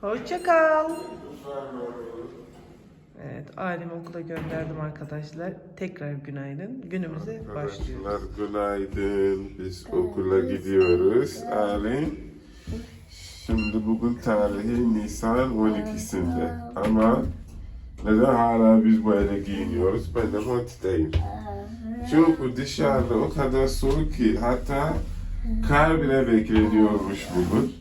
Hoşça kal. Evet, ailemi okula gönderdim arkadaşlar. Tekrar günaydın. Günümüze başlıyoruz. Arkadaşlar günaydın. Biz okula gidiyoruz. Ali. Şimdi bugün tarihi Nisan 12'sinde. Ama neden hala biz böyle giyiniyoruz? Ben de montideyim. Çünkü dışarıda o kadar soğuk ki hatta kar bile bekleniyormuş bugün.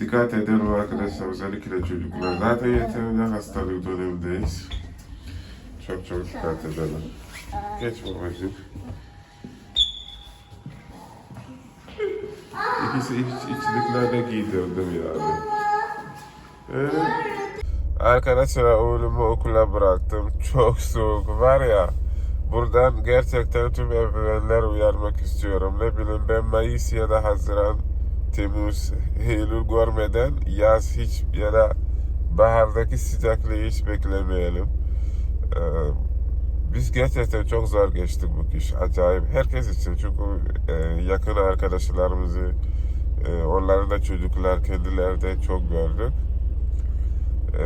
Dikkat edelim arkadaşlar özellikle çocuklar. Zaten yeterince hastalık dönemindeyiz. Çok çok dikkat edelim. Geç babacığım. İkisi iç, içliklerde giydirdim yani. Evet. Arkadaşlar oğlumu okula bıraktım. Çok soğuk var ya. Buradan gerçekten tüm ebeveynler uyarmak istiyorum. Ne bileyim ben Mayıs ya da Haziran, Temmuz, Eylül görmeden yaz hiç ya da bahardaki sıcaklığı hiç beklemeyelim. Ee, biz gerçekten çok zor geçtik bu kış. Acayip. Herkes için. Çünkü e, yakın arkadaşlarımızı, e, onların da çocuklar kendileri de çok gördük. E,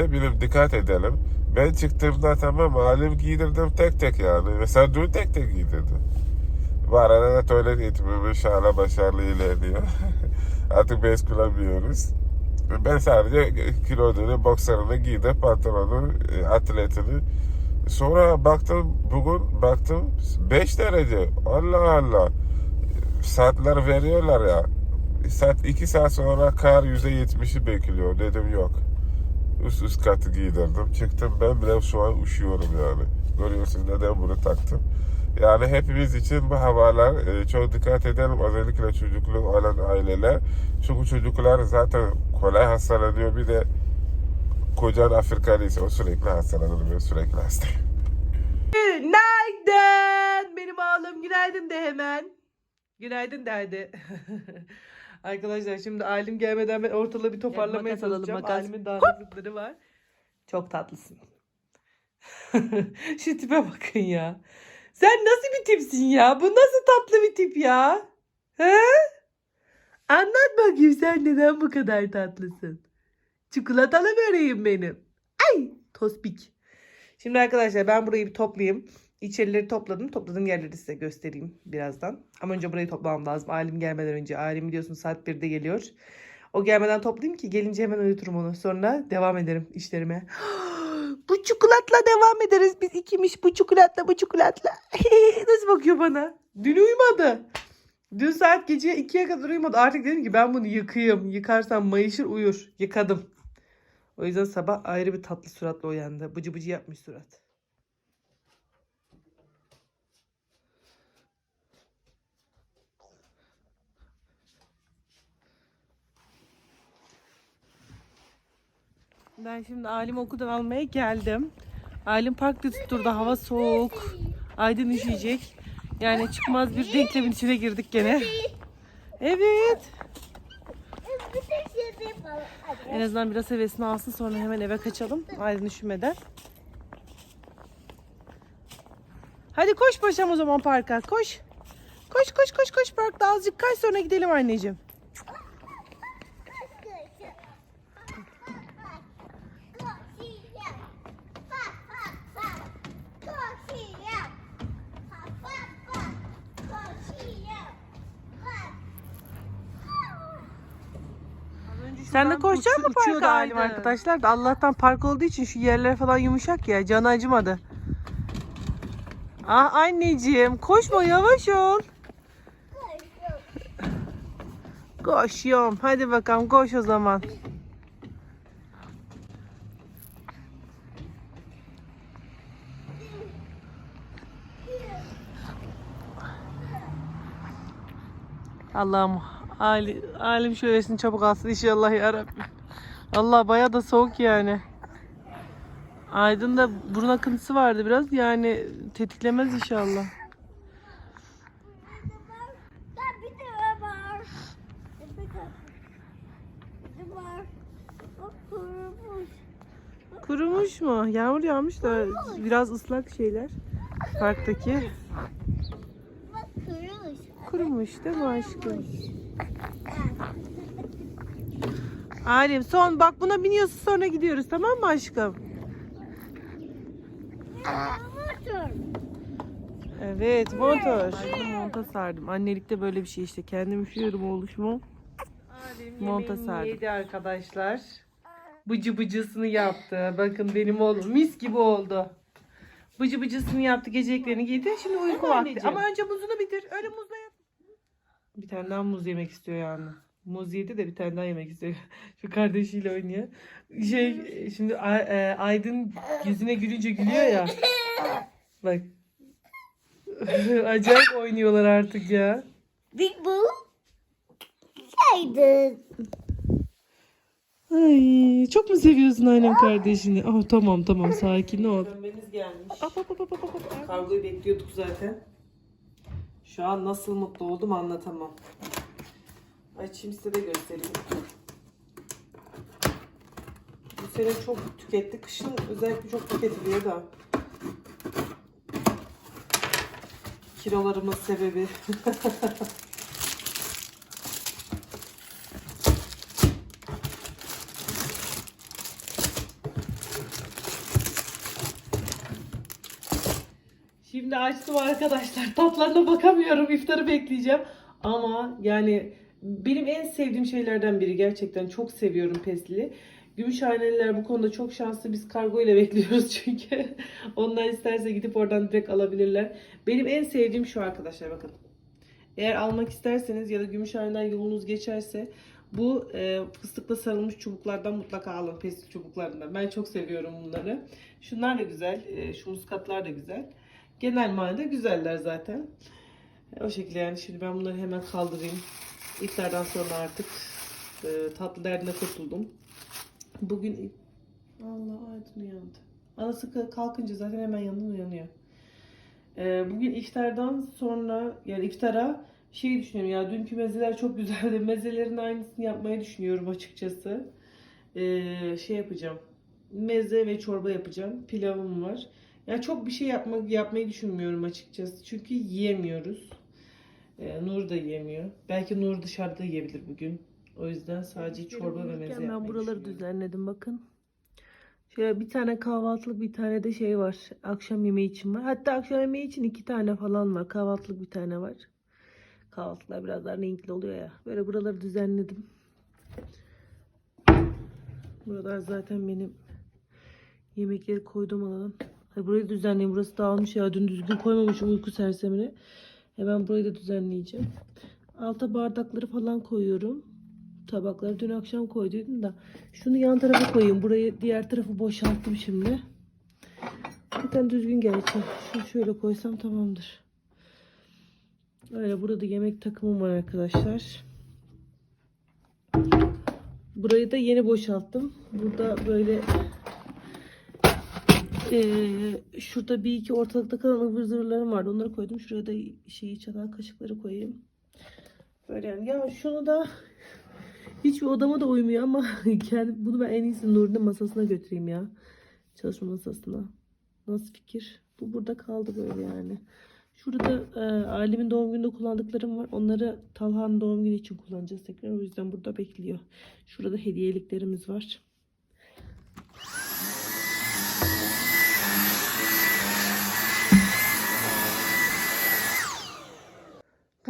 ne bileyim dikkat edelim. Ben çıktığımda tamam halim giydirdim tek tek yani. Mesela dün tek tek giydirdim. Bu arada da tuvalet eğitimim inşallah başarılı ilerliyor. Artık bez kullanmıyoruz. Ben sadece kilodunu, boksarını giydim, pantolonu, e, atletini. Sonra baktım, bugün baktım 5 derece. Allah Allah. Saatler veriyorlar ya. Saat 2 saat sonra kar %70'i bekliyor. Dedim yok. Üst üst katı giydirdim. Çıktım ben bile şu an üşüyorum yani. Görüyorsunuz neden bunu taktım. Yani hepimiz için bu havalar e, çok dikkat edelim. Özellikle çocuklu olan aileler. Çünkü çocuklar zaten kolay hastalanıyor. Bir de kocan Afrikalıysa o sürekli hastalanır. Ben sürekli hastayım. Günaydın. Benim oğlum günaydın de hemen. Günaydın derdi. Arkadaşlar şimdi ailem gelmeden ben ortalığı bir toparlamaya makas alalım, çalışacağım. makas. Ailemin dağınıklıkları var. Çok tatlısın. Şu tipe bakın ya. Sen nasıl bir tipsin ya? Bu nasıl tatlı bir tip ya? He? Anlat bakayım sen neden bu kadar tatlısın? Çikolatalı böreğim benim. Ay tospik. Şimdi arkadaşlar ben burayı bir toplayayım. İçerileri topladım. Topladığım yerleri size göstereyim birazdan. Ama önce burayı toplamam lazım. Ailem gelmeden önce. Ailem biliyorsun saat 1'de geliyor. O gelmeden toplayayım ki gelince hemen uyuturum onu. Sonra devam ederim işlerime. bu çikolatla devam ederiz. Biz ikiymiş bu çikolatla bu çikolatla. Nasıl bakıyor bana? Dün uyumadı. Dün saat gece 2'ye kadar uyumadı. Artık dedim ki ben bunu yıkayayım. Yıkarsam mayışır uyur. Yıkadım. O yüzden sabah ayrı bir tatlı suratla uyandı. Bıcı bıcı yapmış surat. Ben şimdi Alim okuldan almaya geldim. Alim parkta tutturdu. Hava soğuk. Aydın üşüyecek. Yani çıkmaz bir denklemin içine girdik gene. Evet. En azından biraz hevesini alsın sonra hemen eve kaçalım. Aydın üşümeden. Hadi koş paşam o zaman parka. Koş. Koş koş koş koş parkta azıcık kay sonra gidelim anneciğim. Sen de koşacak mısın parka Alim arkadaşlar da Allah'tan park olduğu için şu yerler falan yumuşak ya canı acımadı. Ah anneciğim koşma yavaş ol. Koşuyorum. Hadi bakalım koş o zaman. Allah'ım Ali, alim şöylesin çabuk alsın inşallah yarabbim. Allah baya da soğuk yani. Aydın da burun akıntısı vardı biraz yani tetiklemez inşallah. Kurumuş mu? Yağmur yağmış da biraz ıslak şeyler. Parktaki. Kurumuş değil mi aşkım? Alim son bak buna biniyorsun sonra gidiyoruz tamam mı aşkım? Evet motor. Monta sardım. Annelikte böyle bir şey işte. Kendim üşüyorum oğluşuma. Monta sardım. Yedi arkadaşlar. Bıcı bıcısını yaptı. Bakın benim oğlum mis gibi oldu. Bıcı bıcısını yaptı. Geceliklerini giydi. Şimdi uyku vakti. Ama önce muzunu bitir. Öyle muzla. Bir tane daha muz yemek istiyor yani. Muz yedi de bir tane daha yemek istiyor. Şu kardeşiyle oynuyor. Şey şimdi e, Aydın yüzüne gülünce gülüyor ya. Bak. Acayip oynuyorlar artık ya. Big Boo şeydi. Ay çok mu seviyorsun annem kardeşini? Ah tamam tamam sakin ol. Dönmeniz gelmiş. Kargoyu bekliyorduk zaten. Şu an nasıl mutlu oldum anlatamam. Açayım size de göstereyim. Bu sene çok tüketti. Kışın özellikle çok tüketiliyor da. Kilolarımın sebebi. Şimdi açtım arkadaşlar. Tatlarına bakamıyorum. İftarı bekleyeceğim. Ama yani benim en sevdiğim şeylerden biri. Gerçekten çok seviyorum pesli. Gümüşhaneliler bu konuda çok şanslı. Biz kargo ile bekliyoruz çünkü. Onlar isterse gidip oradan direkt alabilirler. Benim en sevdiğim şu arkadaşlar bakın. Eğer almak isterseniz ya da Gümüşhane'den yolunuz geçerse bu e, fıstıkla sarılmış çubuklardan mutlaka alın. Pestil çubuklarından. Ben çok seviyorum bunları. Şunlar da güzel. E, şu muskatlar da güzel. Genel manada güzeller zaten. O şekilde yani şimdi ben bunları hemen kaldırayım. İftardan sonra artık e, tatlı derdine kurtuldum. Bugün Allah aydın uyandı. Anası ka- kalkınca zaten hemen yanından uyanıyor. E, bugün iftardan sonra yani iftara şey düşünüyorum ya dünkü mezeler çok güzeldi. Mezelerin aynısını yapmayı düşünüyorum açıkçası. E, şey yapacağım. Meze ve çorba yapacağım. Pilavım var. Ya çok bir şey yapmak yapmayı düşünmüyorum açıkçası. Çünkü yiyemiyoruz. Ee, Nur da yiyemiyor. Belki Nur dışarıda yiyebilir bugün. O yüzden sadece çorba ve meze yapmayı Ben buraları düşünüyorum. düzenledim bakın. Şöyle bir tane kahvaltılık bir tane de şey var. Akşam yemeği için var. Hatta akşam yemeği için iki tane falan var. Kahvaltılık bir tane var. Kahvaltılar biraz daha renkli oluyor ya. Böyle buraları düzenledim. Buralar zaten benim yemekleri koyduğum alan. Ay burayı düzenleyeyim. Burası dağılmış ya. Dün düzgün koymamışım uyku sersemine. Hemen burayı da düzenleyeceğim. Alta bardakları falan koyuyorum. Tabakları dün akşam koyduydum da. Şunu yan tarafa koyayım. Burayı diğer tarafı boşalttım şimdi. Zaten düzgün gerçi. Şunu şöyle koysam tamamdır. Öyle burada yemek takımım var arkadaşlar. Burayı da yeni boşalttım. Burada böyle eee, şurada bir iki ortalıkta kalan ıvır zıvırlarım vardı. Onları koydum. Şuraya da şeyi çatal kaşıkları koyayım. Böyle yani. Ya şunu da hiçbir odama da uymuyor ama kendi, bunu ben en iyisi Nuri'nin masasına götüreyim ya. Çalışma masasına. Nasıl fikir? Bu burada kaldı böyle yani. Şurada e, ailemin doğum gününde kullandıklarım var. Onları Talha'nın doğum günü için kullanacağız tekrar. O yüzden burada bekliyor. Şurada hediyeliklerimiz var.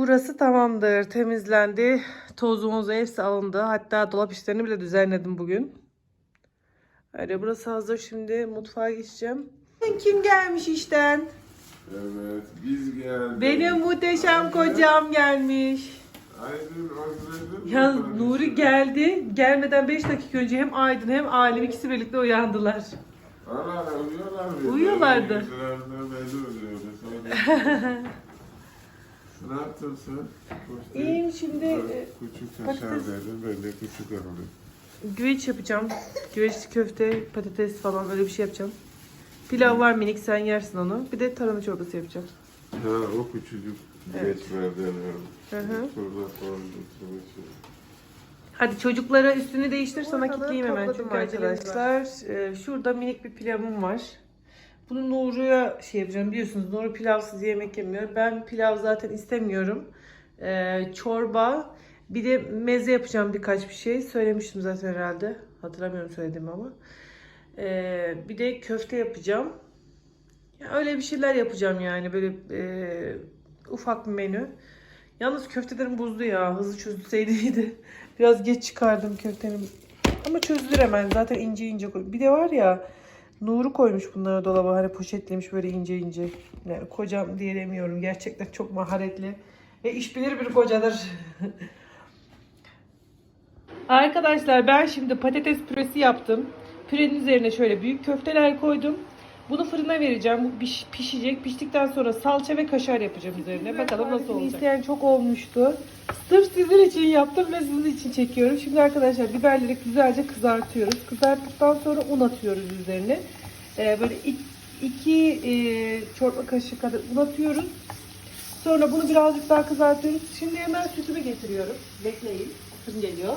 Burası tamamdır. Temizlendi. Tozumuzu hepsi alındı. Hatta dolap işlerini bile düzenledim bugün. Öyle burası hazır. Şimdi mutfağa geçeceğim. Kim gelmiş işten? Evet biz geldik. Benim muhteşem kocam gelmiş. Aydın mi Ya? Nuri geldi. Gelmeden 5 dakika önce hem Aydın hem Alim ikisi birlikte uyandılar. Ana uyuyorlar mı? Uyuyorlardı. ne yaptın sen? Koştu. İyiyim şimdi e, Küçük patates- kaşarları böyle küçük aldım. güveç yapacağım. Güveçli köfte, patates falan öyle bir şey yapacağım. Pilav var minik sen yersin onu. Bir de tarhana çorbası yapacağım. Ha o küçücük Evet. geçmerden Hı hı. Şurada falan götürmek için. Hadi çocuklara üstünü değiştir sana Ortalığı kilitleyeyim hemen topladım çünkü arkadaşlar. e, şurada minik bir pilavım var. Bunu Nuru'ya şey yapacağım biliyorsunuz Nuru pilavsız yemek yemiyor. Ben pilav zaten istemiyorum. E, çorba Bir de meze yapacağım birkaç bir şey. Söylemiştim zaten herhalde. Hatırlamıyorum söylediğimi ama. Ee, bir de köfte yapacağım. Ya öyle bir şeyler yapacağım yani. Böyle e, ufak bir menü. Yalnız köftelerim buzlu ya. Hızlı çözülseydi iyiydi. Biraz geç çıkardım köftenin. Ama çözülür hemen. Zaten ince ince. Bir de var ya Nuru koymuş bunları dolaba. Hani poşetlemiş böyle ince ince. Yani kocam diye demiyorum. Gerçekten çok maharetli. Ve iş bilir bir kocadır. Arkadaşlar ben şimdi patates püresi yaptım. Pürenin üzerine şöyle büyük köfteler koydum. Bunu fırına vereceğim. Bu piş- pişecek. Piştikten sonra salça ve kaşar yapacağım üzerine. Bakalım nasıl olacak. İsteyen çok olmuştu. Sırf sizin için yaptım ve sizin için çekiyorum. Şimdi arkadaşlar biberleri güzelce kızartıyoruz. Kızarttıktan sonra un atıyoruz üzerine. Ee, böyle iki, iki e, çorba kaşığı kadar un atıyoruz. Sonra bunu birazcık daha kızartıyoruz. Şimdi hemen sütümü getiriyorum. Bekleyin. Sütüm geliyor.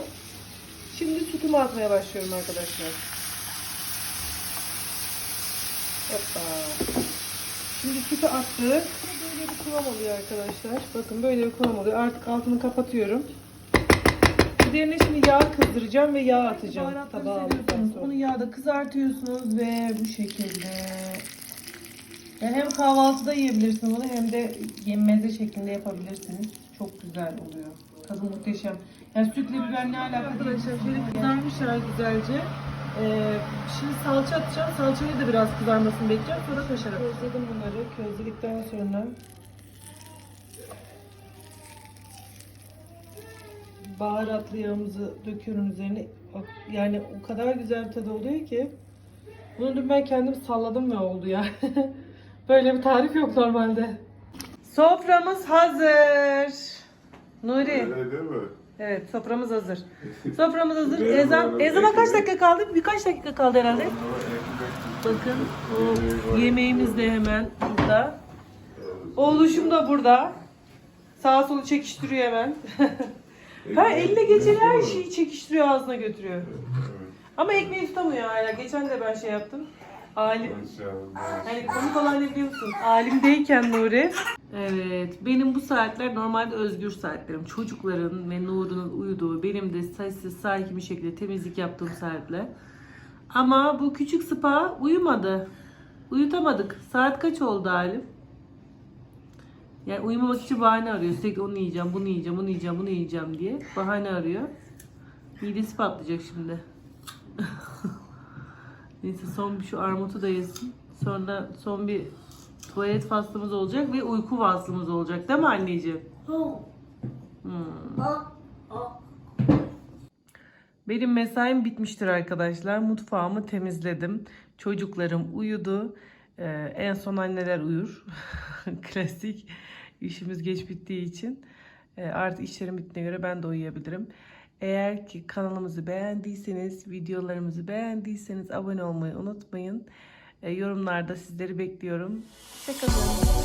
Şimdi sütümü atmaya başlıyorum arkadaşlar. Hoppa. Şimdi sütü attık. Böyle bir kıvam oluyor arkadaşlar. Bakın böyle bir kıvam oluyor. Artık altını kapatıyorum. Üzerine şimdi yağ kızdıracağım ve yağ atacağım. Tabağa aldıktan sonra. Onu yağda kızartıyorsunuz ve bu şekilde. Yani hem kahvaltıda yiyebilirsiniz bunu hem de meze şeklinde yapabilirsiniz. Çok güzel oluyor. Tadı muhteşem. Yani sütle biber ne alaka? Arkadaşlar şöyle kızarmışlar güzelce. Ee, şimdi salça atacağım. Salçayı da biraz kızarmasını bekleyeceğim. Sonra kaşar atacağım. Közledim bunları. Közledikten sonra baharatlı yağımızı döküyorum üzerine. Yani o kadar güzel bir tadı oluyor ki. Bunu dün ben kendim salladım ve oldu ya. Böyle bir tarif yok normalde. Soframız hazır. Nuri. Öyle değil mi? Evet soframız hazır. Soframız hazır. Ezan, ezana kaç dakika kaldı? Birkaç dakika kaldı herhalde. Bakın o yemeğimiz de hemen burada. Oğluşum da burada. Sağa solu çekiştiriyor hemen. ha eline geçen her şeyi çekiştiriyor ağzına götürüyor. Ama ekmeği tutamıyor hala. Geçen de ben şey yaptım. Alim. Hani komik olan ne biliyor musun? Alimdeyken Nuri. Evet. Benim bu saatler normalde özgür saatlerim. Çocukların ve Nur'un uyuduğu, benim de sessiz sakin bir şekilde temizlik yaptığım saatler. Ama bu küçük spa uyumadı. Uyutamadık. Saat kaç oldu Alim? Yani uyumamak için bahane arıyor. Sürekli onu yiyeceğim, bunu yiyeceğim, bunu yiyeceğim, bunu yiyeceğim diye bahane arıyor. Midesi patlayacak şimdi. Neyse son bir şu armutu da yesin. Sonra son bir tuvalet faslımız olacak ve uyku faslımız olacak değil mi anneciğim? Hmm. Benim mesaim bitmiştir arkadaşlar. Mutfağımı temizledim. Çocuklarım uyudu. Ee, en son anneler uyur. Klasik. İşimiz geç bittiği için. Ee, artık işlerim bittiğine göre ben de uyuyabilirim. Eğer ki kanalımızı beğendiyseniz, videolarımızı beğendiyseniz abone olmayı unutmayın. Ee, yorumlarda sizleri bekliyorum. Hoşçakalın.